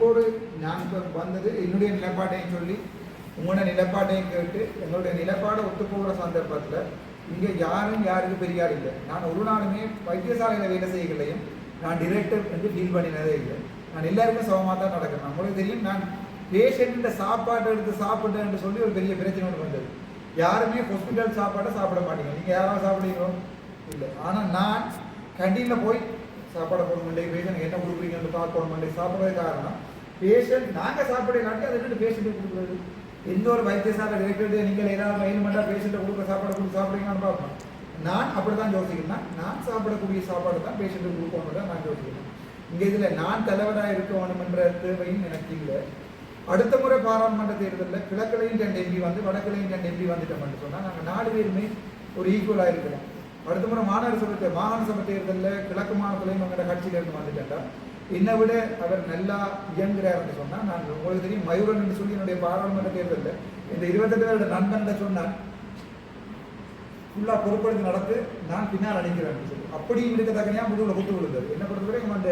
இப்போது நான் இப்போ வந்தது என்னுடைய நிலைப்பாட்டையும் சொல்லி உங்களோட நிலைப்பாட்டையும் கேட்டு எங்களுடைய நிலைப்பாடை ஒத்துப்போகிற சந்தர்ப்பத்தில் இங்கே யாரும் யாருக்கு பெரியார் இல்லை. நான் ஒரு நாளுமே வைத்தியசாலையில் வேலை செய்யலையும் நான் டிரெக்டர் என்று ஃபீல் பண்ணினதே இல்லை. நான் எல்லாருமே சமமாக தான் நடக்கிறேன் உங்களுக்கு தெரியும் நான் பேஷண்ட்டை சாப்பாட்டை எடுத்து சாப்பிட்டேன் சொல்லி ஒரு பெரிய பிரச்சனை ஒன்று வந்தது. யாருமே ஹாஸ்பிட்டல் சாப்பாட்டை சாப்பிட மாட்டீங்க. நீங்கள் யாராவது சாப்பிடுறீங்களோ இல்லை. ஆனால் நான் கண்டீனில் போய் சாப்பாடு போட மாட்டேன் பேஷண்ட் என்ன கொடுக்குறீங்கன்னு பார்க்க மாட்டேன் சாப்பிட்றது காரணம் பேஷண்ட் நாங்கள் சாப்பிட காட்டி அதை ரெண்டு பேஷண்ட்டுக்கு கொடுக்குறது எந்த ஒரு வைத்தியசாலை டிரெக்டர் நீங்கள் ஏதாவது மெயின்மெண்ட்டாக பேஷண்ட்டை கொடுக்க சாப்பாடு கொடுத்து சாப்பிட்றீங்கன்னு பார்ப்போம். நான் அப்படி தான் யோசிக்கிறேன் நான் சாப்பிடக்கூடிய சாப்பாடு தான் பேஷண்ட்டுக்கு கொடுக்கணும் தான் நான் யோசிக்கிறேன். இங்கே இதில் நான் தலைவராக இருக்க வேணுமென்ற தேவையும் எனக்கு இல்லை. அடுத்த முறை பாராளுமன்ற தேர்தலில் கிழக்கிலையும் ரெண்டு எம்பி வந்து வடக்கிலையும் ரெண்டு எம்பி வந்துட்டோம்னு சொன்னால் நாங்கள் நாலு பேருமே ஒரு ஈக்குவலாக இருக்கிறோம். அடுத்த முறை மாநகர சபை மாகாண சபை தேர்தலில் கிழக்கு மாநிலத்திலையும் எங்களோட கட்சியிலேருந்து வந்துட்டேன்டா. என்னை விட அவர் நல்லா இயங்குறாருன்னு சொன்னால் நான் உங்களுக்கு தெரியும் மயூரன் என்று சொல்லி என்னுடைய பாராளுமன்ற தேர்தலில் இந்த இருபத்தெட்டு பேரோட நண்பன் சொன்னான் ஃபுல்லாக பொறுப்படுத்தி நடத்து நான் பின்னால் அடைக்கிறேன் சொல்லி. அப்படியும் இருக்கத்தக்கனையா முதுகுல குத்து விழுந்தது. என்ன பொறுத்த வரைக்கும் அந்த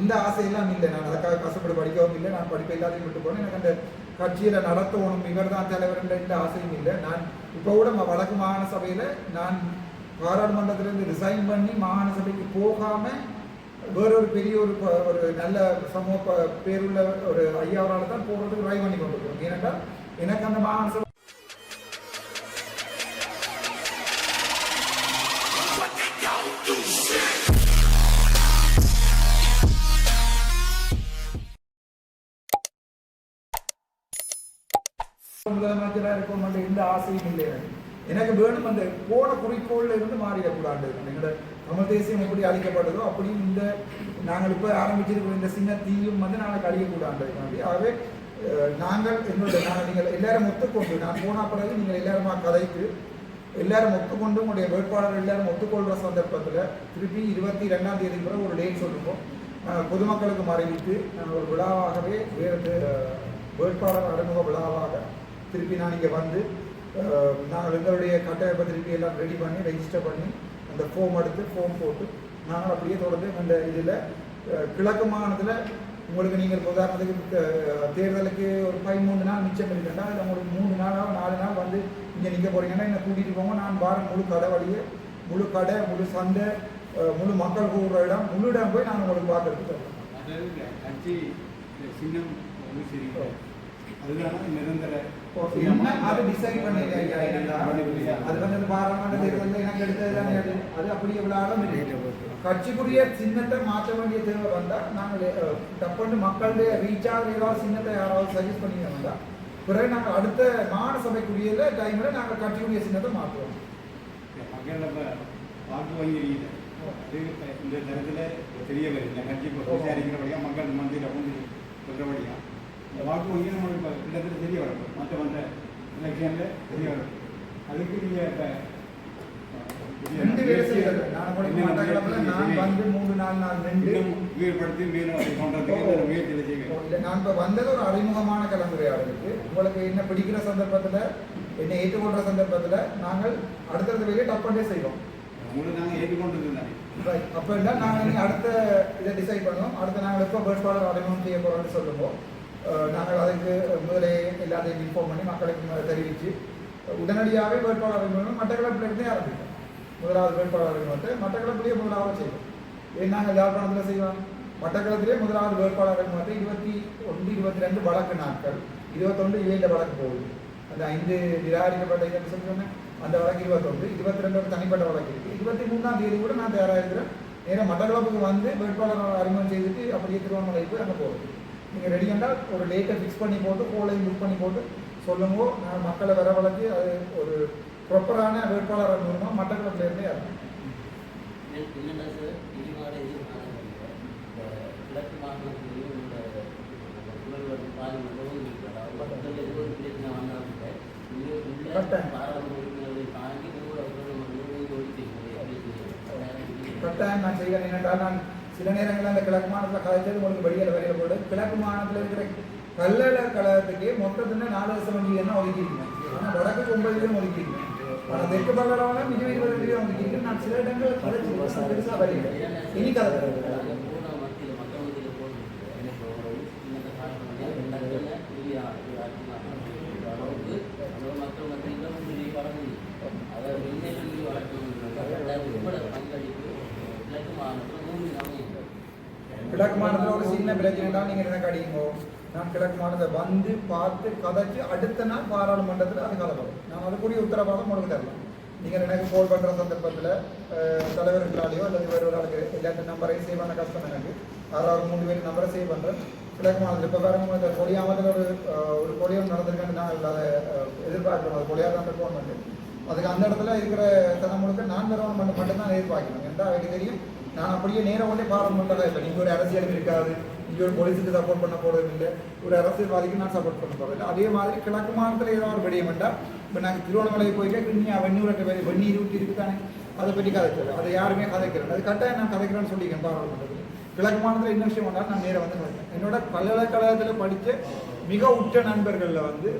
இந்த ஆசையெல்லாம் இல்லை. நான் அதுக்காக கஷ்டப்பட்டு படிக்கவும் இல்லை. நான் படிப்பை எல்லாத்தையும் விட்டு போனேன். எனக்கு அந்த கட்சியில் நடத்தணும் இவர் தான் தலைவர் என்ற இந்த ஆசையும் இல்லை. நான் இப்போ கூட வடக்கு மாகாண சபையில் நான் பாராளுமன்றத்திலிருந்து ரிசைன் பண்ணி மாகாண சபைக்கு போகாமல் வேறொரு பெரிய ஒரு ஒரு நல்ல சமூக பேருள்ள ஒரு ஐயாவரால் தான் போகிறதுக்கு ட்ரை பண்ணி கொண்டிருக்கிறோம் ஏனென்றால் எனக்கு அந்த மாகாண முதலமைச்சராக இருக்க மாட்டேன் எந்த ஆசையும் இல்லை எனக்கு. எனக்கு வேணும் அந்த போன குறிக்கோள்ல இருந்து மாறிடக்கூடாது. எங்களோட நம்ம தேசியம் எப்படி அழிக்கப்பட்டதோ அப்படி இந்த நாங்கள் இப்போ ஆரம்பிச்சிருக்கிற இந்த சின்ன தீயும் வந்து நாங்கள் அழியக்கூடாது ஆகவே நாங்கள் எங்களுடைய நாங்கள் நீங்கள் எல்லாரும் ஒத்துக்கொண்டு நான் போன பிறகு நீங்கள் எல்லாருமா கதைத்து எல்லாரும் ஒத்துக்கொண்டு உங்களுடைய வேட்பாளர் எல்லாரும் ஒத்துக்கொள்கிற சந்தர்ப்பத்தில் திருப்பி இருபத்தி ரெண்டாம் தேதி கூட ஒரு டேட் சொல்லுவோம். பொதுமக்களுக்கு அறிவித்து நான் ஒரு விழாவாகவே வேறு வேட்பாளர் அறிமுக விழாவாக திருப்பி நான் இங்கே வந்து நாங்கள் எங்களுடைய கட்டமைப்பை திருப்பி எல்லாம் ரெடி பண்ணி ரெஜிஸ்டர் பண்ணி அந்த ஃபோம் எடுத்து ஃபோம் போட்டு நாங்கள் அப்படியே தொடர்ந்து அந்த இதில் கிழக்கு மாகாணத்தில் உங்களுக்கு நீங்கள் இப்ப உதாரணத்துக்கு தேர்தலுக்கு ஒரு பதிமூணு நாள் மிச்சம் இருக்குன்னா அதில் உங்களுக்கு மூணு நாளோ நாலு நாள் வந்து இங்கே நிற்க போறீங்கன்னா என்னை கூட்டிகிட்டு போங்க? நான் வாரம் முழு கடை வழியே முழு கடை முழு சந்தை முழு மக்கள் கூடுற இடம் முழு இடம் போய் நான் உங்களுக்கு பார்க்கறதுக்கு தருவேன். அதாவது இந்த கட்சி இந்த சின்னம் சரி அதுதான் நிரந்தர என்ன? அது டிசைட் பண்ணல ஐயா இதெல்லாம். அது வந்து பாராளுமன்ற தேர்தலில் எனக்கு எடுத்தது தானே அது அது விழாலும் இல்லை. கட்சிக்குரிய சின்னத்தை மாற்ற வேண்டிய தேவை வந்தா நாங்கள் டப்புன்னு மக்களுடைய ரீச்சாக ஏதாவது சின்னத்தை யாராவது சஜஸ்ட் பண்ணி வந்தா பிறகு நாங்கள் அடுத்த மாகாண சபைக்குரிய டைம்ல நாங்கள் கட்சிக்குரிய சின்னத்தை மாற்றுவோம். வாக்கு வங்கி அது இந்த தரத்தில் தெரிய வருது கட்சி இப்போ விசாரிக்கிறபடியா மக்கள் கொண்டு சொல்கிறபடியா இந்த வாக்கு வங்கி நம்மளுக்கு கிட்டத்தட்ட தெரிய வரும். மற்ற மற்ற எலெக்ஷனில் தெரிய வரும். அதுக்கு நீங்கள் இப்போ ரெண்டு வேலை செய்யறது. நான் நான் வந்து மூணு நாலு நாள் ரெண்டு. உயர்படுத்தி அதை கொண்டதுக்கு முயற்சியில் செய்வேன். நான் இப்போ வந்தது ஒரு அறிமுகமான கலந்துரையாடலுக்கு. உங்களுக்கு என்ன பிடிக்கிற சந்தர்ப்பத்தில் என்ன ஏற்றுக்கொள்ற சந்தர்ப்பத்தில் நாங்கள் அடுத்தடுத்த வேலையை டப்பண்டே செய்வோம். உங்களுக்கு நாங்கள் ஏற்றுக்கொண்டது தானே? ரைட் அப்போ இல்லை நாங்கள் அடுத்த இதை டிசைட் பண்ணுவோம் அடுத்து நாங்கள் எப்போ வேட்பாளர் அறிமுகம் செய்ய போகிறோம்னு சொல்லுவோம். நாங்கள் அதுக்கு முதலே எல்லாத்தையும் இன்ஃபார்ம் பண்ணி மக்களுக்கு தெரிவித்து உடனடியாகவே வேட்பாளர் மூலம் மட்டக்களப்பிலிருந்தே ஆரம்பிப்போம் முதலாவது வேட்பாளர்கள் வந்து மட்டக்களப்பிலேயே முதலாவது செய்வோம் ஏன் நாங்கள் யாழ்ப்பாணத்தில் செய்வோம் மட்டக்களத்திலே முதலாவது வேட்பாளர் வந்து இருபத்தி ஒன்று இருபத்தி ரெண்டு வழக்கு நாட்கள் இருபத்தொன்று ஏழு வழக்கு போகுது அந்த ஐந்து நிராகரிக்கப்பட்ட இதுன்னு சொன்னேன் அந்த வழக்கு இருபத்தொன்று இருபத்தி ரெண்டு ஒரு தனிப்பட்ட வழக்கு இருக்குது இருபத்தி மூணாம் தேதி கூட நான் தயாராக இருக்கிறேன் நேராக மட்டக்களப்புக்கு வந்து வேட்பாளர் அறிமுகம் செய்துட்டு அப்படியே திருவண்ணாமலை போய் அங்கே போகிறது நீங்கள் ரெடி என்றால் ஒரு டேட்டை ஃபிக்ஸ் பண்ணி போட்டு கோலையும் புக் பண்ணி போட்டு சொல்லுங்க. நான் மக்களை வரவழைச்சு அது ஒரு ப்ராப்பரான வேட்பாளர் அறிமுகம் மட்டக்களப்புல இருந்தே ஆரம்பிக்கும் என்னென்ன சார் இந்த கிழக்கு மாநிலத்திலையும் இந்த புலவர் பாலிமன்றமும் இருக்கிறார் பக்கத்தில் ஏதோ ஒரு பிரச்சனை வந்தாலும் உள்ள. பாராளுமன்ற உறுப்பினர்களை தாண்டி கூட அவர்கள் வந்து ஓடி கட்டாயம் நான் செய்கிறேன் என்னென்றால் நான் சில நேரங்களில் அந்த கிழக்கு மாநிலத்தில் கலைச்சது உங்களுக்கு வெளியில் வரையில போடு. கிழக்கு மாநிலத்தில் இருக்கிற கல்லள கழகத்துக்கே மொத்தத்தில் நாலு லட்சம் மில்லியன் ஒதுக்கிடுங்க ஆனால் வடக்கு ஒன்பது மில்லியன் ஒதுக்கியிருக்கேன் ஆனால் தெற்கு பல்லடம் மிக இருபது ஒதுக்கிடுங்க நான் சில இடங்கள் கலைச்சி பெருசாக வரையில. இனி கதை போன மத்தியில் மக்கள் மத்தியில் போட்டு பிரச்சனைடா நீங்கள் எனக்கு அடியுங்கோ நான் கிழக்கு மாநிலத்தை வந்து பார்த்து கதைச்சு அடுத்த நாள் பாராளுமன்றத்தில் அது கலப்படும் நான் அதுக்குரிய உத்தரவாதம் உங்களுக்கு தரலாம். நீங்கள் எனக்கு கால் பண்ணுற சந்தர்ப்பத்தில் தலைவர்களாலேயோ அல்லது வேறு ஒரு ஆளுக்கு எல்லாத்தையும் நம்பரையும் சேவ் பண்ண கஷ்டம் எனக்கு ஆறாறு மூணு பேர் நம்பரை சேவ் பண்ணுறேன் கிழக்கு மாநிலத்தில் இப்போ பாருங்க இந்த கொடியாமத்தில் ஒரு ஒரு கொடியம் நடந்திருக்கான்னு நான் அதை அஹ், எதிர்பார்க்கிறோம் அது கொடியாக தான் கவர்மெண்ட் அதுக்கு அந்த இடத்துல இருக்கிற தனம் முழுக்க நான் கவர்மெண்ட் மட்டும்தான் எதிர்பார்க்கணும். ஏன்டா எனக்கு தெரியும் நான் அப்படியே நேரம் கொண்டே பாராளுமன்றத்தில் இப்போ நீங்கள் ஒரு அரசியல் இருக்காது. இங்கே ஒரு போலீஸுக்கு சப்போர்ட் பண்ண போகிறது இல்லை. ஒரு அரசியல்வாதிக்கு நான் சப்போர்ட் பண்ண போகிறதில்லை அதே மாதிரி கிழக்கு மாநிலத்தில் ஏதாவது ஒரு விடயம் வேண்டாம் இப்போ நாங்கள் திருவண்ணாமலை போயிட்டு கிண்ணியா வெண்ணூரட்ட வேலை வெந்நீர் ஊற்றி இருக்கு தானே அதை பற்றி கதைக்கிறது அதை யாருமே கதைக்கிறேன் அது கட்டாயம் நான் கதைக்கிறேன்னு சொல்லிக்கிறேன் பாராளுமன்றத்தில். கிழக்கு மாநிலத்தில் என்ன விஷயம் வந்தாலும் நான் நேரம் வந்து கதைக்கிறேன். என்னோட பல்கலைக்கழகத்தில் படித்த மிக உற்ற நண்பர்களில் வந்து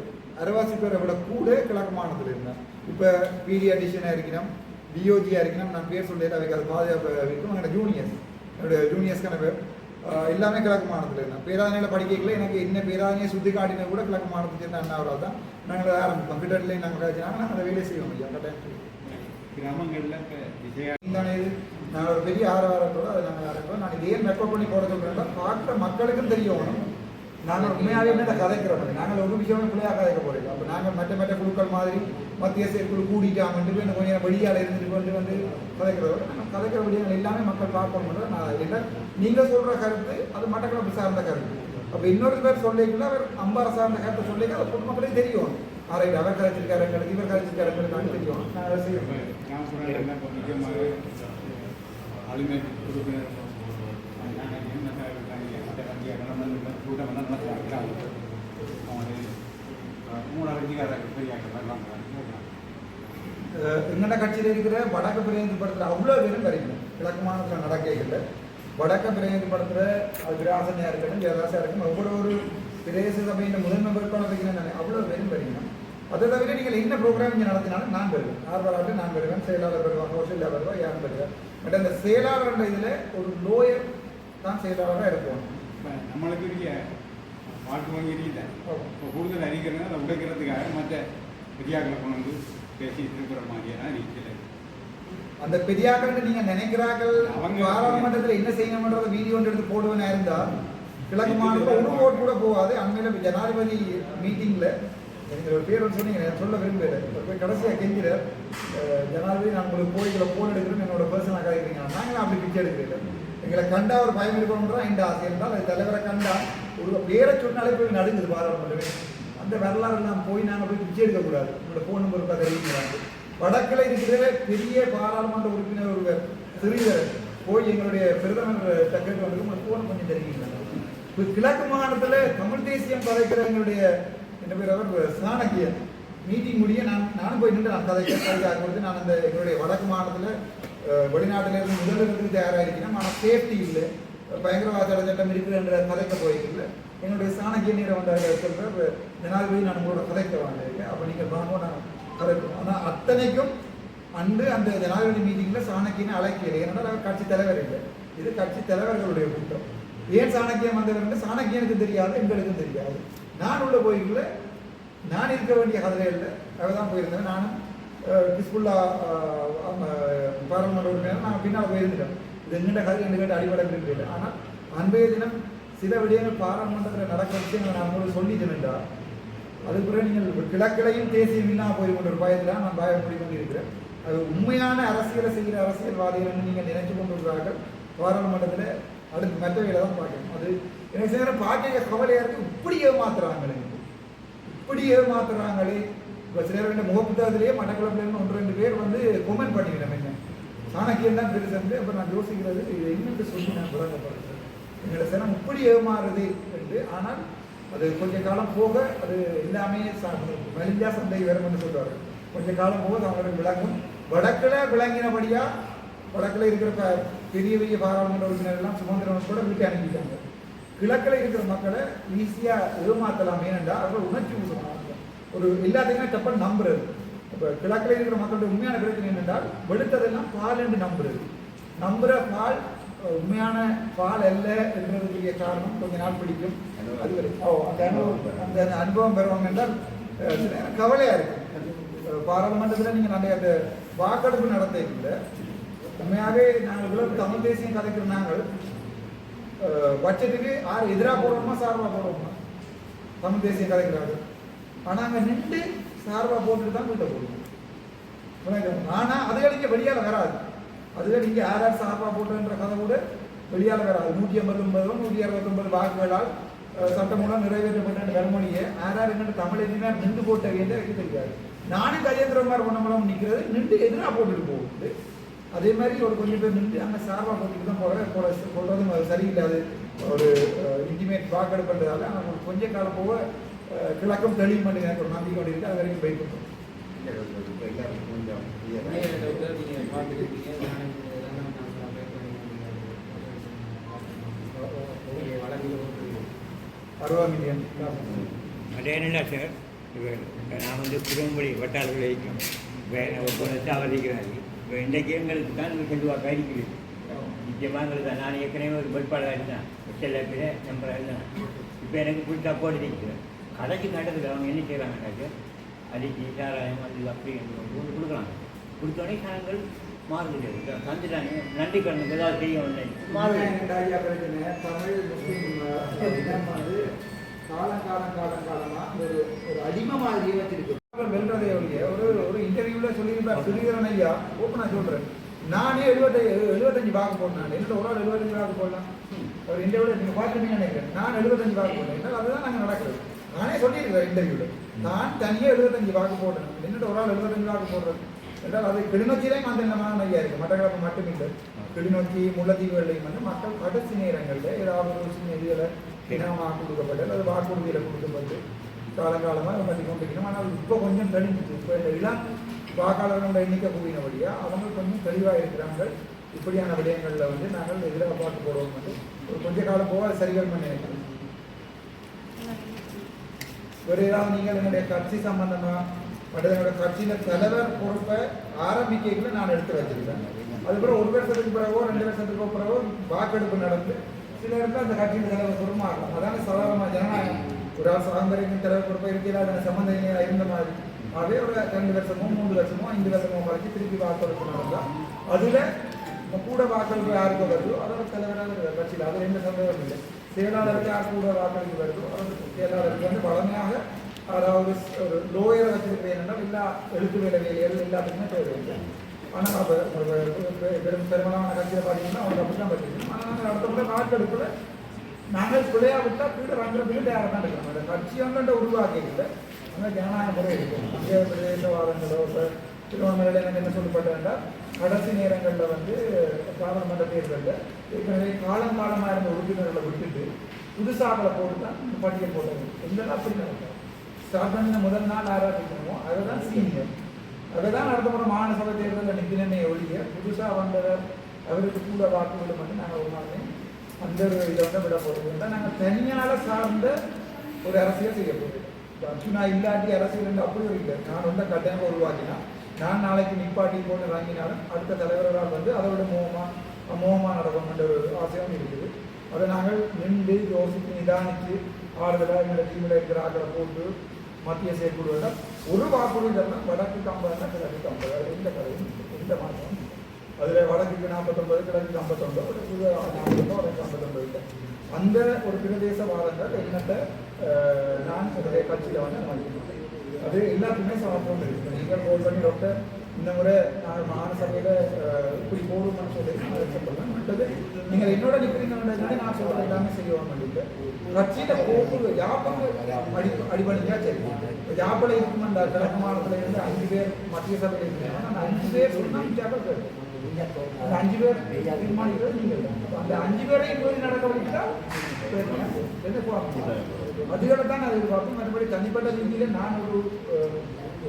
அரைவாசி பேரை விட கூட கிழக்கு மாநிலத்தில் இருந்தேன். இப்போ பிடி அடிஷனாக இருக்கணும் டிஓஜியாக இருக்கணும் நான் பேர் சொல்லிட்டு அவைக்கு அது பாதுகாப்பு இருக்கும் என்னோட ஜூனியர்ஸ் என்னோட ஜூனியர்ஸ்க்கான பேர். எல்லாமே கிழக்கு மாநிலத்தில் இருந்தேன் பேராதனையில் படிக்கல எனக்கு என்ன பேராதனையை சுற்றி காட்டினா கூட கிழக்கு மாநிலத்தை சேர்ந்த அண்ணாவரால் தான் நாங்கள் ஆரம்பிப்போம். கிட்டட்லேயே நாங்கள் கழிச்சினாங்க நாங்கள் அதை வேலை செய்வோம். ஐயா கட்டாயம் கிராமங்களில் இப்போ விஜயா தானே இது. நாங்கள் ஒரு பெரிய ஆரவாரத்தோடு அதை நாங்கள் ஆரம்பிப்போம். நான் இதையே ரெக்கார்ட் பண்ணி போட சொல்கிறேன்னா பார்க்குற மக்களுக்கும் தெரியணும் நாங்கள் உண்மையாகவே என்ன கதைக்கிறோம்? நாங்கள் ஒரு விஷயமே பிள்ளையாக கதைக்க போகிறோம் அப்போ நாங்கள் மற்ற மற்ற குழுக்கள் மாதிரி மத்திய செயற்குழு கூடிட்டாங்கன்ட்டு போய் கொஞ்சம் வெளியால் இருந்துட்டு கொண்டு வந்து கதைக்கிறோம் நாங்கள் கதைக்கிற விடயங்கள் எல்லாமே மக்கள் பார்க்கணும் நான் என்ன நீங்கள் சொல்கிற கருத்து அது மட்டக்களப்பு சார்ந்த கருத்து. அப்போ இன்னொரு பேர் சொல்லிக்கல அவர் அம்பாறை சார்ந்த கருத்தை சொல்லிக்க அது பொதுமக்களே தெரியும். ஆரை அவர் கதைச்சிருக்காரு எங்களுக்கு இவர் தெரியும். நான் அஹ் எங்கட கட்சியில் இருக்கிற வடக்கு பிரேந்தி படத்தில் அவ்வளோ பேரும் வரைக்கணும் கிழக்கு மாநிலத்தில் நடக்கைகளில் வடக்கு பிரேந்தி படத்தில் அது விராசனையாக இருக்கட்டும் ஜெயராசா இருக்கட்டும் ஒவ்வொரு ஒரு பிரதேச சபையின் முதன்மை வேட்பாளர் வைக்கிறேன் அவ்வளோ பேரும் வரைக்கணும் அதை தவிர நீங்கள் என்ன ப்ரோக்ராம் இங்கே நடத்தினாலும் நான் பெறுவேன். ஆர்வலாட்டு நான் பெறுவேன் செயலாளர் பெறுவாங்க கௌசல்யா பெறுவா யாரும் பெறுவேன் பட் அந்த செயலாளர் இதில் ஒரு லோயர் தான் செயலாளராக இருப்போம். நம்மளுக்கு இருக்க வாக்கு வங்கி இல்லை இப்போ கூடுதல் அறிக்கிறதுனா அதை உடைக்கிறதுக்காக மற்ற பெரியாக்களை கொண்டு வந்து பேசிட்டு இருக்கிற மாதிரியான இருக்கிறது. அந்த பெரியாக்கள் நீங்க நினைக்கிறார்கள் அவங்க- பாராளுமன்றத்தில் என்ன செய்யணும்ன்றத வீடியோ ஒன்று எடுத்து போடுவேனா இருந்தா கிழக்கு மாநிலத்தில் ஒரு ஓட்டு கூட போகாது. அண்மையில ஜனாதிபதி மீட்டிங்ல எனக்கு ஒரு பேர் சொன்னீங்க நான் சொல்ல விரும்பல. போய் கடைசியா கெஞ்சிற ஜனாதிபதி நான் உங்களுக்கு கோயில்களை போன் எடுக்கிறேன் என்னோட பர்சனாக கதைக்கிறீங்க நாங்களும் அப்படி பிச்சை எடுக்கிறேன் எங்களை கண்டா ஒரு பயம் இருக்கணும்ன்றா இந்த ஆசை இருந்தால் அது தலைவரை கண்டா ஒரு பேரை சொன்னாலே போய் நடுங்குது பாராளுமன்றமே. அந்த வரலாறு எல்லாம் போய் நாங்கள் போய் பிச்சை எடுக்கக்கூடாது. உங்களோட ஃபோன் அதை எழுதிக்கிறாங்க வடக்கில் இருக்கிற பெரிய பாராளுமன்ற உறுப்பினர் ஒருவர் சிறியவர் போய் எங்களுடைய பிரதமர் கேட்டு வந்து உங்களுக்கு ஃபோன் பண்ணி தெரிவிக்கிறாங்க இப்போ கிழக்கு மாநிலத்தில் தமிழ் தேசியம் கதைக்கிற எங்களுடைய என்ன பேர் அவர்? சாணக்கியன் மீட்டிங் முடிய நான் நானும் போய் நின்று நான் கதைக்க கதைக்காக கொடுத்து நான் அந்த எங்களுடைய வடக்கு மாநிலத்தில் வெளிநாட்டிலிருந்து முதலிடத்துக்கு தயாராக இருக்கிறேன் ஆனால் சேஃப்டி இல்லை. பயங்கரவாத சட்டம் இருக்குன்ற கதைக்க போயிருக்கல. என்னுடைய சாணக்கிய நேரம் வந்தார்கள் சொல்கிற ஜனாதிபதி நான் உங்களோட கதைக்க வாங்கியிருக்கேன் அப்போ நீங்கள் வாங்க நான் கதைப்போம் ஆனால் அத்தனைக்கும் அன்று அந்த ஜனாதிபதி மீட்டிங்கில் சாணக்கியனை அழைக்கல. ஏன்னா கட்சி தலைவர் இல்லை. இது கட்சி தலைவர்களுடைய கூட்டம். ஏன் சாணக்கியம் வந்தவர் சாணக்கியனுக்கு தெரியாது எங்களுக்கும் தெரியாது. நான் உள்ள போய்க்குள்ள நான் இருக்க வேண்டிய கதிரை இல்லை. அவர் தான் போயிருந்தேன் நானும் கிஸ்புல்லா பாராளுமன்ற உறுப்பினர் நான் பின்னால் போயிருந்தேன். இது எங்கிட்ட கதை என்று கேட்டு அடிப்படை விரும்பல ஆனால் அன்றைய தினம் சில விடயங்கள் பாராளுமன்றத்தில் நடக்கிற விஷயங்களை நான் உங்களுக்கு சொல்லிட்டேன் என்றால் பிறகு நீங்கள் கிழக்கிலையும் தேசியம் இல்லாமல் போய் கொண்ட ஒரு பயத்தில் நான் பயம் கொண்டிருக்கிறேன். அது உண்மையான அரசியலை செய்கிற அரசியல்வாதிகள் நீங்கள் நினைச்சு கொண்டிருக்கிறார்கள். பாராளுமன்றத்தில் அதுக்கு மற்றவைகளை தான் பார்க்கணும். அது எனக்கு செய்கிற பார்க்க கவலையாக இருக்குது இப்படி ஏமாத்துறாங்களே. இப்படி ஏமாத்துறாங்களே. இப்போ சில பேர் முகப்புத்தகத்திலேயே மட்டக்குழப்பிலேருந்து ஒன்று ரெண்டு பேர் வந்து கொமெண்ட் பண்ணிக்கிறேன் என்ன. சாணக்கியம் தான் பெருசு அப்போ நான் யோசிக்கிறது இதை என்னென்று சொல்லி நான் விளங்கப்படுறேன் எங்களை சேரம் இப்படி ஏமாறுது என்று. ஆனால் அது கொஞ்ச காலம் போக அது எல்லாமே மெலிஞ்சா சந்தை வரும்னு சொல்றாரு. கொஞ்ச காலம் போக அது அவங்களுக்கு விளங்கும். வடக்கில் விளங்கினபடியா வடக்கில் இருக்கிற பெரிய பெரிய பாராளுமன்ற உறுப்பினர் எல்லாம் சுதந்திரம் கூட வீட்டை அனுப்பிட்டாங்க. கிழக்கில் இருக்கிற மக்களை ஈஸியாக ஏமாத்தலாம் ஏனென்றால் அவர்கள் உணர்ச்சி ஊசமாக ஒரு எல்லாத்தையுமே தப்பாக நம்புறது. இப்போ கிழக்கில் இருக்கிற மக்களுடைய உண்மையான பிரச்சனை என்னென்றால் வெளுத்ததெல்லாம் பால் என்று நம்புறது. நம்புற பால் உண்மையான பால் அல்ல என்றதுக்குரிய காரணம் கொஞ்ச நாள் பிடிக்கும். அது ஓ அந்த அனுபவம் அந்த அனுபவம் பெறுவாங்க என்றால் அஹ், சில நேரம் கவலையா இருக்கும். பாராளுமன்றத்தில் நீங்கள் நிறைய அந்த வாக்கெடுப்பு நடத்திக்கல உண்மையாகவே நாங்கள் இவ்வளவு தமிழ் தேசியம் கதைக்கிற நாங்கள் பட்ஜெட்டுக்கு யார் எதிராக போடுறோமா சார்பாக போடுறோமா தமிழ் தேசிய கலைஞராக ஆனால் அங்கே நின்று சார்பாக போட்டுட்டு தான் வீட்டை போடுவோம். ஆனால் அதுகள் இங்கே வெளியால் வராது. அதில் நீங்கள் யார் யார் சார்பாக போட்டோன்ற கதை கூட வெளியால் வராது. நூற்றி ஐம்பத்தொன்பதோ நூற்றி அறுபத்தொன்பது வாக்குகளால் சட்டமூலம் நிறைவேற்றப்பட்ட கருமொழியை. யார் யார் என்னென்ன தமிழ் எதிராக நின்று போட்ட வேண்டிய எனக்கு தெரியாது. நானும் கஜேந்திரகுமார் பொன்னம்பலம் நிற்கிறது. நின்று எதிராக போட்டுட்டு போகுது. அதே மாதிரி ஒரு கொஞ்சம் பேர் நின்று அங்கே சார்பாக போட்டுட்டு தான் போகிற சொல்கிறதும் அது சரியில்லாது. ஒரு இன்டிமேட் வாக்கெடுப்புன்றதால ஆனால் கொஞ்சம் காலம் போக கிழக்கம் தெளிவு பண்ணி ஒரு நம்பிக்கை அது வரைக்கும் போய் கொடுத்தோம் அதே என்ன சார் நான் வந்து புதுமொழி வட்டார விளைவிக்கும் இப்போ அவதிக்கிறாரு இப்போ இன்றைக்கு எங்களுக்கு தான் செல்வாக்காக இருக்குது நிச்சயமாக எங்களுக்கு தான். நான் ஏற்கனவே ஒரு வேட்பாளராக இருந்தேன். செல்ல பேர் நம்பராக இருந்தேன். இப்போ எனக்கு பிடிச்சா போட்டு நிற்கிறேன். கடைக்கு நடக்குது அவங்க என்ன செய்கிறாங்கன்னாக்க அடிச்சு சாராயம் அது அப்படி கொண்டு கொடுக்குறாங்க கொடுத்தோடனே ஜனங்கள் மாறுது தந்துட்டாங்க நன்றி கண்ணுக்கு ஏதாவது செய்ய வந்தேன் தமிழ் முஸ்லீம் வந்து காலம் காலம் காலம் காலமா ஒரு ஒரு அடிமை மாதிரியே வச்சிருக்கு வெல்றதை ஒழிய ஒரு ஒரு இன்டர்வியூல சொல்லியிருப்பார் சிறுகரன் ஐயா ஓப்பனா சொல்றேன் நானே எழுபத்தி எழுபத்தஞ்சு வாக்கு போட்டேன் என்னோட ஒரு ஆள் எழுபத்தஞ்சு வாக்கு போடலாம் ஒரு இன்டர்வியூல நீங்க பார்த்துட்டீங்கன்னு நினைக்கிறேன் நான் எழுபத்தஞ்சு போட்டேன் என்ன அதுதான் நாங்க நடக்கிறது நானே சொல்லியிருக்கிறேன் இன்டர்வியூவில் நான் தனியாக எழுபத்தஞ்சு வாக்கு போடுறது என்னோட ஒரு ஆள் எழுபத்தஞ்சு வாக்கு போடுறேன் என்றால் அது கிளிநொச்சியிலே அந்த நிலமான இருக்குது மட்டக்களப்பு மட்டுமில்லை. கிளிநொச்சி முல்லைத்தீவுகளையும் வந்து மக்கள் கடைசி நேரங்களில் ஏதாவது ஒரு சின்ன இதுகளை இனமாக கொடுக்கப்பட்டது அது வாக்குறுதியில் கொடுக்கப்பட்டு காலங்காலமாக பற்றி கொண்டிருக்கணும். ஆனால் இப்போ கொஞ்சம் தெளிஞ்சிச்சு இப்போ இந்த இளம் வாக்காளர்களோட எண்ணிக்கை கூடினபடியா அவங்க கொஞ்சம் தெளிவாக இருக்கிறாங்க. இப்படியான விடயங்களில் வந்து நாங்கள் எதிராக பார்த்து போடுவோம் வந்து ஒரு கொஞ்ச காலம் போக அது சரிகள் பண்ணி நினைக்கிறோம் ஒரே நாள் நீங்கள் என்னுடைய கட்சி சம்பந்தமா என்னோட கட்சியில் தலைவர் பொறுப்பை ஆரம்பிக்கைக்குள்ள நான் எடுத்து வச்சிருக்கேன். அதுக்கப்புறம் ஒரு வருஷத்துக்கு பிறகோ ரெண்டு வருஷத்துக்கு பிறகோ வாக்கெடுப்பு நடந்து சில இடத்துல அந்த கட்சியின் தலைவர் பொறுப்பு அதான சாதாரணமாக ஜனநாயகம். ஒரு ஆள் சாந்தரிக்கும் தலைவர் பொறுப்பை இருக்கையில் அதன் சம்பந்தம் இருந்த மாதிரி. அதே ஒரு ரெண்டு வருஷமோ மூணு வருஷமோ ஐந்து வருஷமோ வரைக்கும் திருப்பி வாக்கெடுப்பு நடந்தால் அதில் கூட வாக்களிப்பு யாருக்கு வருதோ அதோட தலைவராக கட்சியில். அதில் எந்த சந்தேகம் இல்லை. செயலாளருக்கு யார் கூட வாக்களிக்க வருதோ அவர் செயலாளருக்கு வந்து வளமையாக அதாவது ஒரு லோயர் வச்சிருக்க வேண்டும் எல்லா எழுத்து வேலை வேலைகள் எல்லாத்துக்குமே தேவையில்லை. ஆனால் அப்போ பெரும் பெருமளவான கட்சியில் பார்த்தீங்கன்னா அவங்க அப்படி தான் வச்சிருக்கணும் ஆனால் நாங்கள் அடுத்த முறை வாக்கெடுப்பில் நாங்கள் பிள்ளையா விட்டால் வீடு ரெண்டு பேரும் யாரை தான் இருக்கணும் அந்த கட்சி வந்து உருவாக்கிக்கல அங்கே ஜனநாயக முறை இருக்கும் அங்கே பிரதேசவாதங்களோ இப்போ திருவண்ணாமலையில் எனக்கு என்ன சொல்லப்பட்டதுன்னா கடைசி நேரங்களில் வந்து பாராளுமன்ற தேர்தலில் ஏற்கனவே காலம் காலமாக இருந்த உறுப்பினர்களை விட்டுட்டு புதுசாக்களை போட்டு தான் இந்த பட்டியல் போட்டது. எந்த அப்படி நடக்கும் ஸ்டார்ட் பண்ணின முதல் நாள் யாராக அதை தான் சீனியர் அதை தான் அடுத்த முறை மாகாண சபை தேர்தலில் நிற்கிறேனே ஒழிய புதுசாக வந்தவர் அவருக்கு கூட வாக்குகளும் வந்து நாங்கள் ஒரு நாளே அந்த ஒரு இதை வந்து விட போகிறது நாங்கள் தனியால் சார்ந்த ஒரு அரசியல் செய்ய போகிறோம் அர்ஜுனா இல்லாட்டி அரசியல் என்று அப்படி ஒரு இல்லை. நான் வந்து கட்டாயமாக உருவாக்கினா நான் நாளைக்கு நிப்பாட்டி போட்டு வாங்கினாலும் அடுத்த தலைவர்களால் வந்து அதை விட மோகமாக மோகமாக நடக்கணுன்ற ஒரு ஆசையும் இருக்குது. அதை நாங்கள் நின்று யோசித்து நிதானித்து ஆறுதலாக எங்களை டீமில் இருக்கிற ஆக்களை போட்டு மத்திய செயற்குழுவில் ஒரு வாக்குறுதிதான் வடக்கு ஐம்பதுனா கிழக்கு ஐம்பது அது எந்த கதையும் எந்த மாற்றமும் அதில் வடக்குக்கு நாற்பத்தொம்பது கிழக்கு ஐம்பத்தொம்பது ஒரு புது நாற்பத்தொம்பது வடக்கு ஐம்பத்தொம்பது அந்த ஒரு பிரதேச வாதங்கள் என்னட்ட நான் என்னுடைய கட்சியில் வந்து மதிக்கிறேன் அது எல்லாத்துக்குமே சமத்துவம் இருக்குது நீங்கள் கோல் பண்ணி டாக்டர் இந்த முறை நான் மாகாண சபையில் இப்படி போடுவோம்னு சொல்லி நான் மற்றது நீங்கள் என்னோட நிற்கிறீங்கன்றது நான் சொல்கிறது எல்லாமே செய்வாங்க இல்லை கட்சியில் போக்கு யாப்பங்க அடி அடிபணிஞ்சா சரி. யாப்பில் இருக்குமெண்டா கிழக்கு மாநிலத்தில் இருந்து அஞ்சு பேர் மத்திய சபையில் இருக்கிறாங்க அந்த அஞ்சு பேர் சொன்னால் அஞ்சாக்கள் கேட்கும் அந்த அஞ்சு பேர் தீர்மானிக்கிறது நீங்கள் அந்த அஞ்சு பேரை இப்போது நடக்க வைக்கிட்டா அதுகளை தான் நான் எதிர்பார்ப்பேன். மற்றபடி தனிப்பட்ட ரீதியில் நான் ஒரு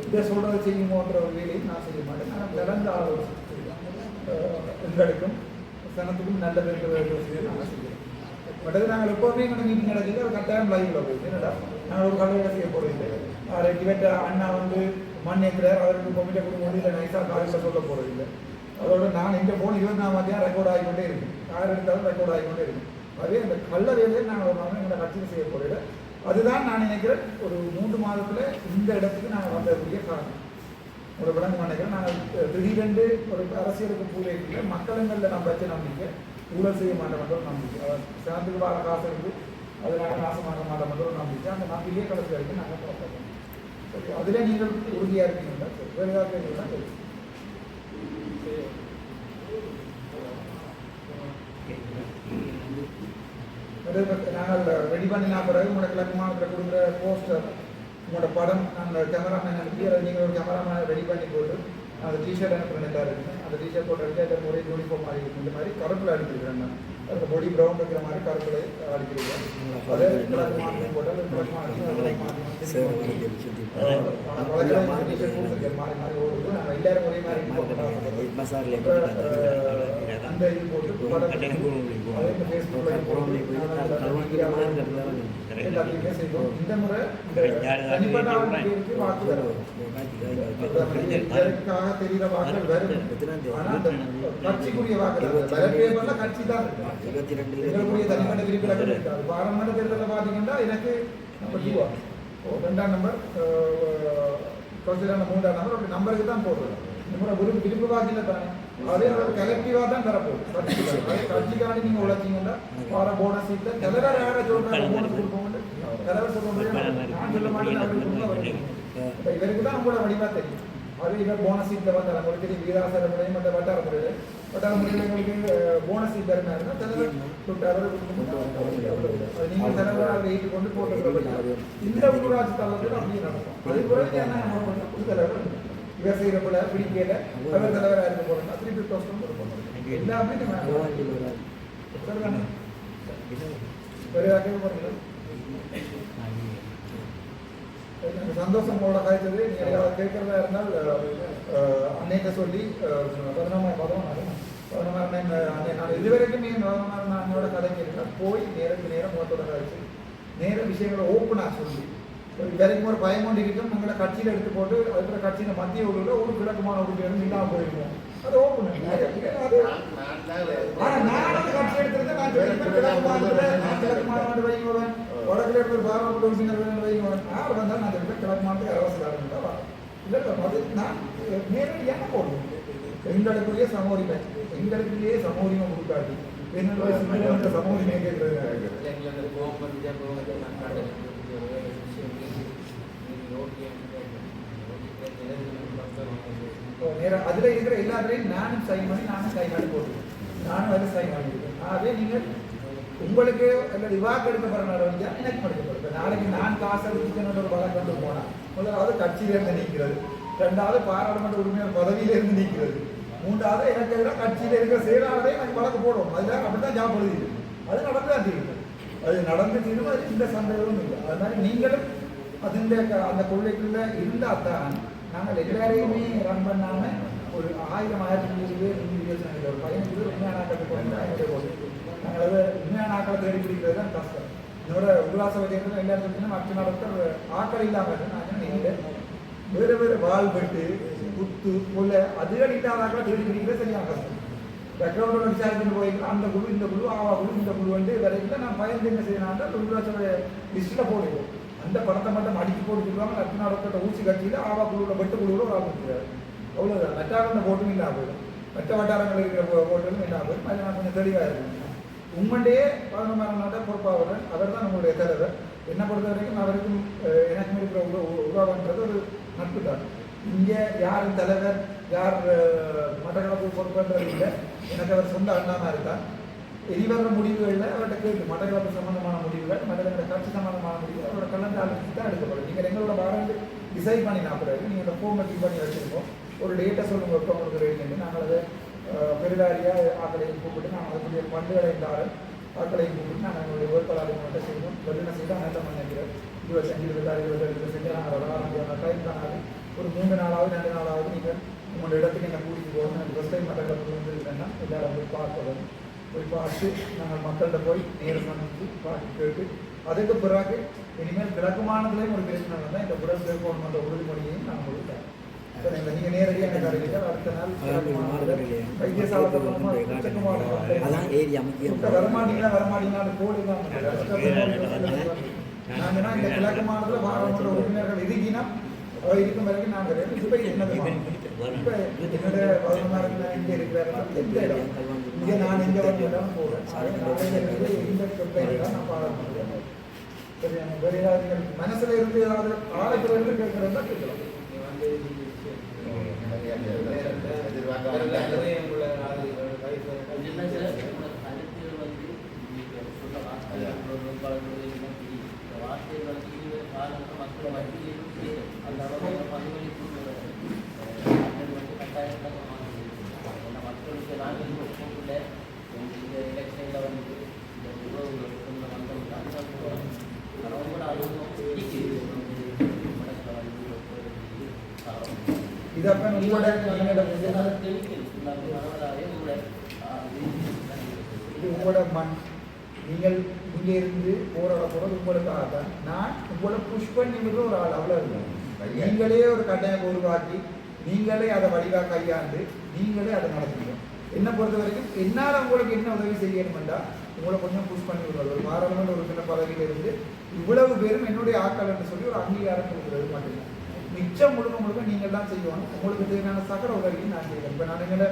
இதை சொல்றதை செய்யுமோன்ற ஒரு வேலையும் நான் செய்ய மாட்டேன். நான் கலந்து ஆலோசனை அஹ், எங்களுக்கும் சனத்துக்கும் நல்ல பேருக்கு வேண்டிய விஷயம் நாங்கள் செய்கிறோம் பட் நாங்கள் எப்போவுமே எங்கள் மீட்டிங் நடக்குது. ஒரு கட்டாயம் லைவில் போயிட்டு என்னடா? நாங்கள் ஒரு கல்வியை செய்ய போகிறோம் ரெண்டு பேர்ட்ட அண்ணா வந்து மண் ஏற்கிறார் அவருக்கு கொமிட்ட கொடுக்க முடியல. நைஸாக காலையில் சொல்ல போகிறது இல்லை அதோட நான் இந்த ஃபோன் இருபத்தி நாலு மத்தியம் ரெக்கார்ட் ஆகிக்கொண்டே இருக்கும். யார் எடுத்தாலும் ரெக்கார்ட் ஆகிக்கொண்டே இருக்கும். அதே அந்த கள்ள வேலையை நாங்கள் ஒரு நாள் எங்களை கட்சியில் செய்ய போகிறோம் அதுதான் நான் நினைக்கிறேன் ஒரு மூன்று மாதத்தில் இந்த இடத்துக்கு நாங்கள் வந்ததுக்குரிய காரணம். ஒரு விளங்கு நினைக்கிறேன் நாங்கள் திடீரென்று ஒரு அரசியலுக்கு பூலைக்குள்ள மக்களங்களில் நம்ம வச்ச நம்பிக்கை ஊழல் செய்ய மாட்டோம் நம்பிக்கை. அவர் சேர்ந்துக்கு வர காசு இருந்து அதனால நாசமாக மாட்டோம் நம்பிக்கை. அந்த நம்பிக்கையே கடைசி வரைக்கும் நாங்கள் பார்ப்போம் சரி அதில் நீங்கள் உறுதியாக இருக்கீங்களா? சரி வேறு ஏதாவது கேட்டீங்களா நாங்கள் ரெடி பண்ணினா பிறகு உங்களோட கிழக்குமானத்தில் கொடுக்குற போஸ்டர் உங்களோட படம் அந்த கேமராமேன் அனுப்பி அதை நீங்கள் ஒரு கேமராமேன் ரெடி பண்ணி போட்டு அந்த டிஷர்ட் அனுப்புறேன் இருக்கு. அந்த டிஷர்ட் போட்டு அடிச்சு அதில் ஒரே யூனிஃபார்ம் மாதிரி இருக்கும். இந்த மாதிரி கருப்பில் அடிக்கிறேன் நான் அதுக்கு பொடி ப்ரௌன் இருக்கிற மாதிரி கருப்பில் அடிக்கிறேன் அதே கிழக்கு கிழக்கு விருப்பினர்கள் இருக்காது. பாராளுமன்ற தேர்தலில் பார்த்தீங்கன்னா எனக்கு ரெண்டாம் நம்பர் கவுன்சிலர் மூன்றாம் நம்பர் அப்படி நம்பருக்கு தான் போடுறது. இந்த முறை விரும்பு வாக்கில தானே. அதே ஒரு கலெக்டிவாக தான் தரப்போகுது. கட்சிக்காண்டி நீங்கள் உழைச்சிங்கன்னா வார போனஸ் சீட்டில் தலைவர் யாரை சொல்கிறாங்க போனஸ் கொடுப்போம்னு. தலைவர் நான் சொல்ல மாட்டேன். இப்ப இவருக்கு தான் கூட வடிவா தெரியும். அது இவர் போனஸ் சீட்ல வந்தார் உங்களுக்கு வீராசர முறையும் மற்ற வட்டார முறையில் வட்டார முறையில் எங்களுக்கு போனஸ் சீட் அது நீங்கள் தலைவர் அதை ஏற்றுக்கொண்டு போட்டு இந்த உள்ளூராட்சி தலைவர்கள் அப்படியே நடக்கும் அது? புது தலைவர் இவர் செய்கிற போல பிடிக்கல அவர் தலைவராக இருக்க போறோம்னா திருப்பி தோஷம் கொடுக்கணும் எல்லாமே நம்ம சரிதானே வேறு யாருக்கும் போறீங்களா எனக்கு சந்தோஷம் போல காய்ச்சது. நீங்கள் கேட்கறதா இருந்தால் அன்னைக்கு சொல்லி பதினொன்றாம் பதினொன்றாம் பதினொன்றாம் அன்னை நான் இதுவரைக்கும் என் பதினொன்றாம் அன்னையோட கதைக்கு இருக்கேன் போய் நேருக்கு நேரம் முகத்தோட காய்ச்சி நேர விஷயங்களை ஓப்பனாக சொல்லி. ஒரு வரைக்கும் ஒரு பயம் கொண்டு இருக்கும் உங்களை கட்சியில் எடுத்து போட்டு அதுக்குள்ள கட்சியில் மத்திய உள்ள ஒரு கிழக்குமான உறுப்பினர் இல்லாமல் போயிருக்கும். அது ஓப்பன் நான் கட்சி எடுத்திருந்தா நான் கிழக்கு மாநிலம் வைங்குவேன், வடக்குல இருக்கிற பாராளுமன்ற உறுப்பினர்கள் வைங்குவேன். யார் நான் சொல்லியிருப்பேன், கிழக்கு மாநிலத்துக்கு அரசியலாளர்கள் தான் வரும். இல்ல, அது நான் நேரடியாக போடுவேன். எங்களுக்குரிய சமூரிமை எங்களுக்குள்ளேயே சமூரிமை கொடுக்காது என்னுடைய சிங்கள சமூரிமை கேட்கிறது நேரம் இருக்கிற எல்லாத்துலையும் நானும் சைன் பண்ணி நானும் சைன் பண்ணி போட்டுருக்கேன் நானும் அதில் சைன் பண்ணியிருக்கேன் ஆகவே நீங்கள் உங்களுக்கு அல்லது வாக்கு எடுக்கப்படுற நடவடிக்கை எனக்கு எடுக்கப்படும் நாளைக்கு நான் காசு அடிச்சுக்கணும் ஒரு வழக்கு கொண்டு போனால் முதலாவது கட்சியிலேருந்து நீக்கிறது. ரெண்டாவது பாராளுமன்ற உறுப்பினர் பதவியிலேருந்து நீக்கிறது. மூன்றாவது எனக்கு எதிராக கட்சியில் இருக்கிற செயலாளரே எனக்கு வழக்கு போடுவோம். அதுதான் அப்படிதான் ஜாப் எழுதி அது நடந்து தான் தீரும். அது நடந்து தீரும் அது இந்த சந்தேகமும் இல்லை. அதனால நீங்களும் அதில் அந்த கொள்கைக்குள்ள இருந்தால் தான் நாங்கள் எல்லாரையுமே ரன் பண்ணாமல் ஒரு ஆயிரம் ஆயிரத்தி இருபது இருபது நூறு பேர் சொன்னாங்க. ஒரு பதினஞ்சு உண்மையான குறைந்து நாங்கள் அதை உண்மையான ஆக்களை தேடி பிடிக்கிறது தான் கஷ்டம் இதோட உல்லாச வகைகள் எல்லாரும் சொல்லிங்கன்னா மற்ற நடத்த ஆக்கள் இல்லாமல் நான் இல்லை வேறு வேறு வால் வெட்டு குத்து கொலை அதுகள் இல்லாத ஆக்களை தேடி பிடிக்கிறது சரியாக கஷ்டம் பேக்ரவுண்டோட விசாரிச்சுட்டு போயிருக்கோம் அந்த குழு இந்த குழு ஆவா குழு இந்த குழு வந்து வரைக்கும் நான் பயந்து என்ன செய்யணும் அந்த உள்ளாட்சியோட லிஸ்ட்டில் போடுவோம் அந்த படத்தை மட்டும் அடிக்கி போட்டு சொல்லுவாங்க லட்சணா டாக்டர் ஊசி கட்சியில் ஆவா குழுவில் வெட்டு குழுவில் ஒரு ஆள் கொடுத்துருவாரு. அவ்வளோதான் வட்டாரம் போட்டும் இல்லாமல் போயிடும். மற்ற வட்டாரங்கள் இருக்கிற போட்டும் இல்லாமல் போயிடும். அதில் நான் கொஞ்சம் தெளிவாக இருக்கும். உண்மையிலேயே பதினொன்றாம் நாட்டை பொறுப்பாகிறேன் அவர் தான் நம்மளுடைய தலைவர். என்னை பொறுத்த வரைக்கும் அவருக்கும் எனக்கும் இருக்கிற உற உறவுன்றது ஒரு நட்பு தான். இங்கே யார் தலைவர் யார் மட்டக்களப்பு பொறுப்புன்றது இல்லை. எனக்கு அவர் சொந்த அண்ணாமா இருக்கார் எரிவர முடிவுகளில் அவர்கிட்ட கேட்டு மட்டக்களப்பு சம்பந்தமான முடிவுகள் மட்டக்களப்பு கட்சி சம்பந்தமான முடிவுகள் அவரோட கலந்து ஆலோசித்து தான் எடுக்கப்படும் நீங்கள் எங்களோட வாரண்டு டிசைட் பண்ணி பிறகு நீங்கள் அந்த ஃபோன் ஃபில் பண்ணி வச்சுருக்கோம் ஒரு டேட்டை சொல்லுங்கள் எப்போ உங்களுக்கு ரெடி நாங்கள் அதை பெரிதாரியாக ஆக்களையும் கூப்பிட்டு நாங்கள் அதுக்குரிய பண்டுகளை தாரன் ஆக்களையும் கூப்பிட்டு நாங்கள் எங்களுடைய வேட்பாளர்கள் மட்டும் செய்வோம். வெள்ளன செய்து அனைத்து இருபது செஞ்சு இருபத்தாறு இருபது இருபது நாங்கள் வரலாம் டைம் தானாது. ஒரு மூணு நாளாவது ரெண்டு நாளாவது நீங்கள் உங்களோட இடத்துக்கு என்ன கூட்டிட்டு போகணும். எனக்கு ஃபஸ்ட் டைம் மக்கள் வந்து இருக்கேன்னா எல்லாரும் போய் பார்க்கணும். போய் பார்த்து நாங்கள் மக்கள்கிட்ட போய் நேரம் வந்து பார்த்து கேட்டு அதுக்கு பிறகு இனிமேல் விளக்கமானதுலேயும் ஒரு பிரச்சனை தான் இந்த உடல் சேர்க்கணும் அந்த உறுதிமொழியையும் நாங்கள் கொடுத்தேன் அதான் ஏரியா முக்கியம். வரமாட்டீங்களா வரமாட்டீங்களா? அந்த கோடு தான் நாங்கன்னா இந்த கிழக்கு மாநிலத்தில் பாராளுமன்ற உறுப்பினர்கள் இருக்கினா அவ இருக்கும் வரைக்கும் நாங்கள் இப்போ என்னது இப்போ என்னோட பதினொன்றாயிரம் இங்கே இருக்கிறாரு எந்த இடம் இங்கே நான் போகிறேன் இந்த நான் சரி எனக்கு மனசுல இருந்து ஏதாவது கேட்கறதா கேட்கலாம். என்ன கருத்துகள் வந்து மக்களுக்கு நாங்கள் ஒப்புக்குள்ள இந்த எலெக்ஷனில் வந்து இந்த உறவுகள் கொண்டு வந்தவங்க அந்த ரொம்ப அனுபவம் பிடிக்குது மனசில் வந்து ஒரு உங்களோட நீங்களோட இது உங்களோட மண் நீங்கள் இங்கே இருந்து போராட போகிறது உங்களுக்காக தான் நான் உங்களை புஷ் பண்ணி விடுற ஒரு ஆள் அவ்வளோ இருக்கும் நீங்களே ஒரு கட்டாயம் உருவாக்கி நீங்களே அதை வடிவாக கையாண்டு நீங்களே அதை நடத்தணும் என்னை பொறுத்த வரைக்கும் என்னால் உங்களுக்கு என்ன உதவி செய்யணுமெண்டா உங்களை கொஞ்சம் புஷ் பண்ணி விடுவார் ஒரு பாராளுமன்ற உறுப்பினர் பதவியில இருந்து இவ்வளவு பேரும் என்னுடைய ஆட்கள் என்று சொல்லி ஒரு அங்கீகாரம் கொடுக்குறது மட்டும்தான் மிச்சம் முழுக்க முழுக்க நீங்கள் தான் செய்யணும். உங்களுக்கு தேவையான சகல உதவியும் நான் செய்வேன். இப்போ நான் எங்களை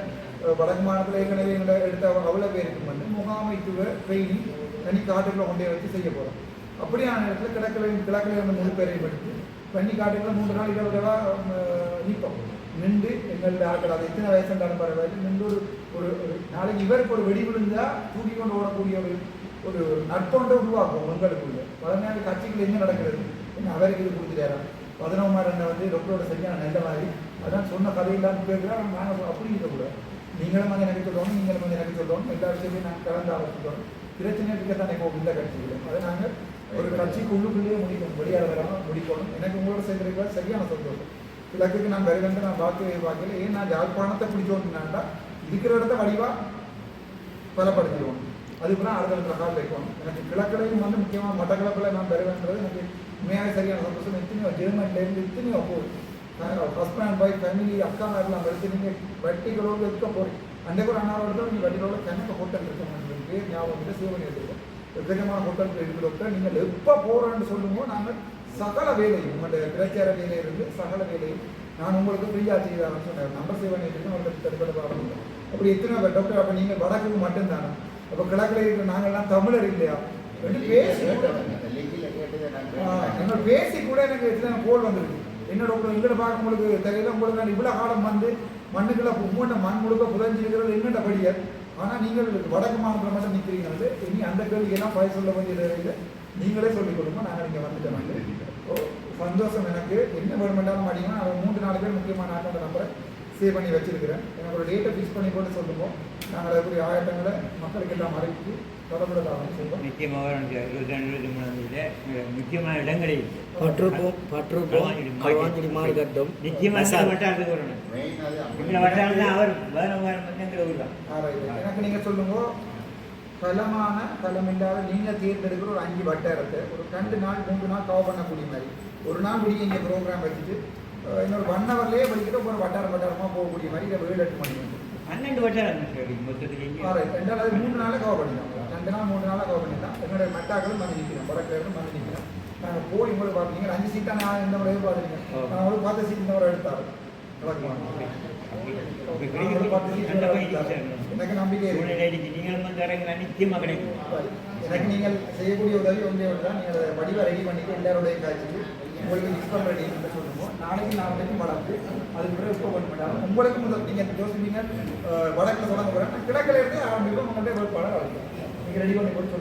வடக்கு மாநிலத்தில் ஏற்கனவே எங்களை எடுத்த அவ்வளோ பேருக்கு வந்து முகாமைத்துவ ட்ரெயினிங் தனி காட்டுக்குள்ள கொண்டே வச்சு செய்ய போகிறோம் அப்படியான இடத்துல கிழக்கில் கிழக்கில் இருந்த மூணு பேரையும் எடுத்து பண்ணி காட்டுக்குள்ள மூன்று நாள் இரவுகளாக நிற்போம் நின்று எங்களுடைய ஆட்கள் அது எத்தனை வயசு இருந்தாலும் பரவாயில்ல. நின்று ஒரு ஒரு நாளைக்கு இவருக்கு ஒரு வெடி விழுந்தா தூக்கி கொண்டு ஓடக்கூடிய ஒரு ஒரு நட்பொன்றை உருவாக்கும் உங்களுக்குள்ள. பதினாலு கட்சிகள் என்ன நடக்கிறது? அவருக்கு இது கொடுத்துட்டாரா பதினொன்று அண்ணன் வந்து டாக்டரோட சரியான நல்ல மாதிரி. அதான் சொன்ன கதையெல்லாம் கேட்குறேன் நாங்கள் அப்படி இருக்கக்கூடாது நீங்களும் வந்து எனக்கு சொல்லணும் நீங்களும் வந்து எனக்கு எல்லா விஷயத்தையும் நாங்கள் கலந்து ஆலோசிக்கிறோம். பிரச்சனை இருக்கத்தானே போகும் இந்த கட்சிகளும் அதை நாங்கள் ஒரு கட்சிக்கு உள்ளுக்குள்ளேயே முடிக்கணும் வெளியால் வராமல் முடிக்கணும். எனக்கு உங்களோட சேர்ந்துருக்க சரியான சந்தோஷம். இலக்குக்கு நான் வருவேன் நான் வாக்கு பார்க்கல ஏன் நான் யாழ்ப்பாணத்தை பிடிச்சோம்னாண்டா இருக்கிற இடத்த வடிவாக பலப்படுத்திடுவோம். அதுக்கப்புறம் அடுத்த இடத்துல கால் வைக்கணும். எனக்கு கிழக்கிலையும் வந்து முக்கியமாக மட்டக்கிழப்பில் நான் வருவேன்றது எனக்கு உண்மையாக சரியான சந்தோஷம் எத்தனையோ ஜெர்மன்லேருந்து எத்தனையோ போகுது ஹஸ்பண்ட் பாய் ஃபேமிலி அக்கா எல்லாம் எடுத்து நீங்கள் வட்டிகளோடு இருக்க போகிறீங்க அன்றைக்கு ஒரு அண்ணாவோட தான் நீங்கள் வட்டிகளோட கணக்கு ஹோட்டல் இருக்க பேர் ஞாபகம் இல்லை சேவை எடுத்துருக்கோம் விதமான ஹோட்டல் இருக்கிற நீங்கள் எப்போ போகிறோன்னு சொல்லுமோ நாங்கள் சகல வேலையும் உங்களுடைய பிரச்சார வேலையிலிருந்து சகல வேலையும் நான் உங்களுக்கு ஃப்ரீயாக செய்தாரன்னு சொன்னேன் நம்பர் சேவன் எடுத்து உங்களுக்கு தடுப்பட அப்படி எத்தனை டாக்டர் அப்போ நீங்கள் வடக்கு மட்டும்தானே அப்போ கிழக்கில் இருக்கிற நாங்கள்லாம் தமிழர் இல்லையா ரெண்டு பேசி பேசி கூட எனக்கு எத்தனை கோல் வந்துருக்கு. என்னோட உங்களை எங்கிட்ட பார்க்க உங்களுக்கு தெரியல உங்களுக்கு நான் இவ்வளோ காலம் வந்து மண்ணுக்குள்ள உம்மண்ட மண் முழுக்க புதஞ்சிருக்கிறது என்னென்ன படியர் ஆனால் நீங்கள் வடக்கு மாநிலத்தில் மட்டும் நிற்கிறீங்கிறது இனி அந்த கேள்விக்கெல்லாம் பாய் சொல்ல வேண்டிய நீங்களே சொல்லிக் கொடுங்க நாங்கள் இங்கே வந்துட்டோம். சந்தோஷம் எனக்கு. என்ன வேணுமெண்டாலும் மாட்டீங்கன்னா அதை மூன்று நாலு பேர் முக்கியமான ஆட்டோட நம்பரை சேவ் பண்ணி வச்சிருக்கிறேன். எனக்கு ஒரு டேட்டை ஃபிக்ஸ் பண்ணி போட்டு சொல்லுவோம் நாங்கள் அதுக்குரிய ஆயத்தங்களை மக்களுக்கு எல்லாம் அறிவித்து நிச்சயமாக ஒரு இருபத்தி ரெண்டு இருபத்தி மூணாம் தேதியில் முக்கியமான இடங்கள் இருக்கு பற்றுப்போம் பற்றுப்போம் களுவாஞ்சிடி மார்க்கெட்டும். நிச்சயமாக இந்த மசால். வட்டாரத்துக்கு வரணும் இந்த வட்டாரம் தான் அவர் வேற வேற மந்தங்கிற ஊர் தான். ஆராய்ச்சி. எனக்கு நீங்கள் சொல்லுங்க பலமான பலமில்லாத நீங்கள் தேர்ந்தெடுக்கிற ஒரு அஞ்சு வட்டாரத்தை ஒரு ரெண்டு நாள் மூன்று நாள் கவர் பண்ணக்கூடிய மாதிரி. ஒரு நாள் முடிய இங்கே ப்ரோக்ராம் வச்சுட்டு இன்னொரு ஒன் ஹவர்லேயே படிக்கிட்டு ஒரு வட்டாரம் வட்டாரமாக போகக்கூடிய மாதிரி ஏழு எட்டு மணி வந்து பன்னெண்டு வட்டாரம். ரெண்டாவது மூணு நாளில் கவர் பண்ணிடலாம் ரெண்டு நாள் மூணு நாளாக கவர் பண்ணிடலாம் என்னுடைய மெட்டாக்களும் வந்து நிற்கிறோம் வடக்கிழமை வந்து நிற்கிறோம் நாங்கள் போய் உங்களுக்கு பார்த்தீங்க அஞ்சு சீட்டாக நான் இந்த முறையை பார்த்துருக்கேன் நான் உங்களுக்கு பார்த்த சீட் இந்த முறை எடுத்தாரு. எனக்கு நம்பிக்கை எனக்கு நீங்கள் செய்யக்கூடிய உதவி ஒன்றே ஒன்று தான் நீங்கள் வடிவா ரெடி பண்ணிட்டு எல்லாருடைய காய்ச்சி உங்களுக்கு டிஸ்கவுண்ட் என்று சொல்லுவோம். நாளைக்கு வரைக்கும் வளர்த்து அதுக்கு பிறகு இப்போ பண்ண மாட்டாங்க உங்களுக்கு முதல் நீங்கள் யோசிப்பீங்க வடக்குல தொடங்க போகிறேன் கிழக்கில் இருந்து ஆரம்பிப்போம் உங்கள்கிட்ட வேட்பாளர் அழைக்கிறேன் நீங்கள் ரெடி பண்ணி போட்டு